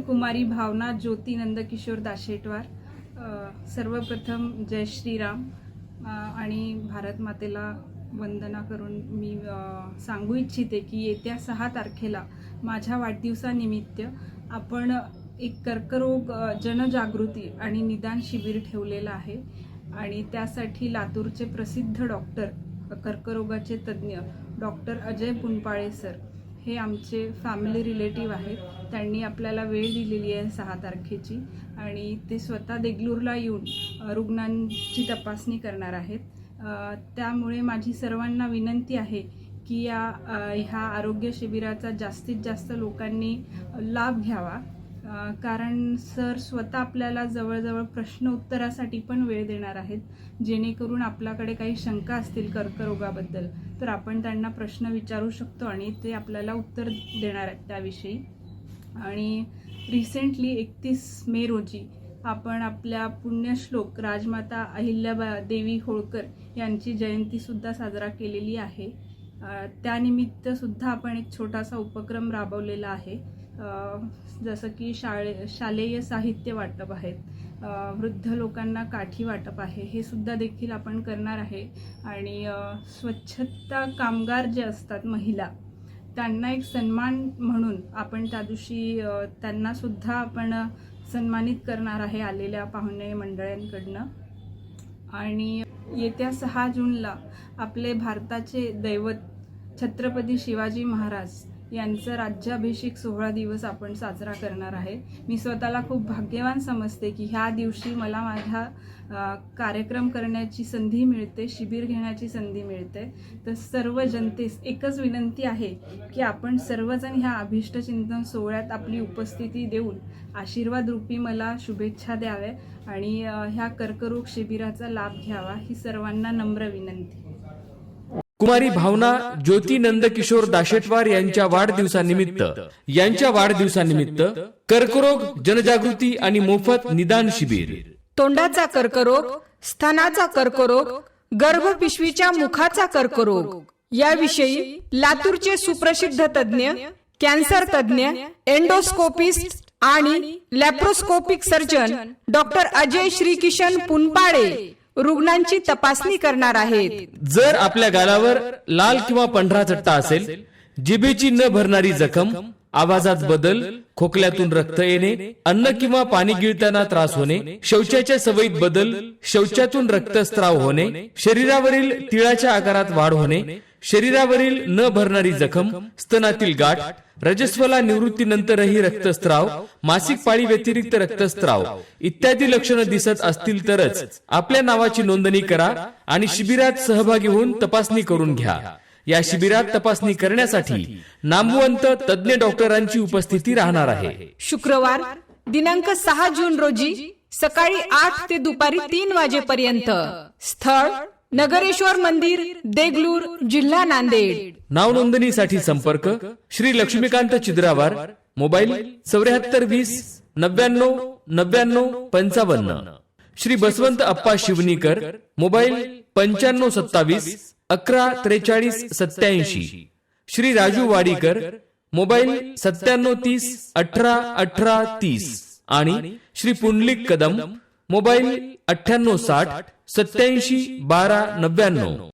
कुमारी भावना ज्योती नंदकिशोर दाशेटवार. सर्वप्रथम जय श्रीराम. आणि भारत मातेला वंदना करून मी सांगू इच्छिते की येत्या सहा तारखेला माझ्या वाढदिवसानिमित्त आपण एक कर्करोग जनजागृती आणि निदान शिबिर ठेवलेलं आहे. आणि त्यासाठी लातूरचे प्रसिद्ध डॉक्टर कर्करोगाचे तज्ज्ञ डॉक्टर अजय पुनपाळे सर. हे आमचे फॅमिली रिलेटिव्ह आहेत. त्यांनी आपल्याला वेळ दिलेली आहे सहा तारखेची आणि ते स्वतः देगलूरला येऊन रुग्णांची तपासणी करणार आहेत. त्यामुळे माझी सर्वांना विनंती आहे की या ह्या आरोग्य शिबिराचा जास्तीत जास्त लोकांनी लाभ घ्यावा. कारण सर स्वतः आपल्याला जवळजवळ प्रश्न उत्तरासाठी पण वेळ देणार आहेत जेणेकरून आपल्याकडे काही शंका असतील कर्करोगाबद्दल तर आपण त्यांना प्रश्न विचारू शकतो आणि ते आपल्याला उत्तर देणार आहेत त्याविषयी. आणि रिसेंटली एकतीस मे रोजी आपण आपल्या पुण्यश्लोक राजमाता अहिल्याबा देवी होळकर यांची जयंतीसुद्धा साजरा केलेली आहे. त्यानिमित्तसुद्धा आपण एक छोटासा उपक्रम राबवलेला आहे. जसं की शाळे शालेय साहित्य वाटप आहेत. वृद्ध लोकांना काठी वाटप आहे. हे सुद्धा देखील आपण करणार आहे. आणि स्वच्छता कामगार जे असतात महिला त्यांना एक सन्मान म्हणून आपण त्या दिवशी त्यांनासुद्धा आपण सन्मानित करणार आहे आलेल्या पाहुणे मंडळांकडनं. आणि येत्या सहा जूनला आपले भारताचे दैवत छत्रपती शिवाजी महाराज यांचा राज्याभिषेक सोहळा दिवस आपण साजरा करणार आहे. मी स्वतःला खूप भाग्यवान समजते की ह्या दिवशी मला माझ्या कार्यक्रम करण्याची संधी मिळते शिबिर घेण्याची संधी मिळते. तर सर्व जनतेस एकच विनंती आहे की आपण सर्वजण ह्या अभिष्टचिंतन सोहळ्यात आपली उपस्थिती देऊन आशीर्वाद रूपी मला शुभेच्छा द्याव्या आणि ह्या कर्करोग शिबिराचा लाभ घ्यावा ही सर्वांना नम्र विनंती. कुमारी भावना ज्योती नंदकिशोर दाशेटवार यांच्या वाढदिवसानिमित्त. यांच्या वाढदिवसानिमित्त कर्करोग जनजागृती आणि मोफत निदान शिबिर. तोंडाचा कर्करोग स्तनाचा कर्करोग गर्भपिशवीच्या मुखाचा कर्करोग. याविषयी लातूरचे सुप्रसिद्ध तज्ज्ञ कॅन्सर तज्ज्ञ एंडोस्कोपिस्ट आणि laparoscopic surgeon doctor Ajay Shrikishan Punpale रुग्णांची तपासणी करणार आहेत. जर आपल्या गालावर लाल किंवा पांढरा चट्टा असेल जिभेची न भरणारी जखम आवाजात बदल खोकल्यातून रक्त येणे अन्न किंवा पाणी गिळताना त्रास होणे शौचाच्या सवयीत बदल शौचातून रक्तस्राव होणे शरीरावरील तिळाच्या आकारात वाढ होणे शरीरावरील न भरणारी जखम स्तनातील गाठ रजस्वला निवृत्तीनंतरही रक्तस्त्राव मासिक पाळी व्यतिरिक्त रक्तस्त्राव इत्यादी लक्षणं दिसत असतील तरच आपल्या नावाची नोंदणी करा आणि शिबिरात सहभागी होऊन तपासणी करून घ्या. या शिबिरात तपासणी करण्यासाठी नामवंत तज्ज्ञ डॉक्टरांची उपस्थिती राहणार आहे. शुक्रवार दिनांक सहा जून रोजी सकाळी आठ ते दुपारी तीन वाजेपर्यंत स्थळ नगरेश्वर मंदिर देगलूर जिल्हा नांदेड. नाव नोंदणीसाठी संपर्क श्री लक्ष्मीकांत चिद्रावार मोबाईल चौऱ्याहत्तर वीस नव्याण्णव नव्याण्णव पंचावन्न. श्री बसवंत अप्पा शिवनीकर मोबाईल पंच्याण्णव सत्तावीस अकरा त्रेचाळीस सत्याऐंशी श्री राजू वाडीकर मोबाईल सत्त्याण्णव तीस अठरा अठरा तीस. आणि श्री पुंडलिक कदम मोबाईल अठ्ठ्याण्णव साठ सत्याऐंशी बारा नव्याण्णव.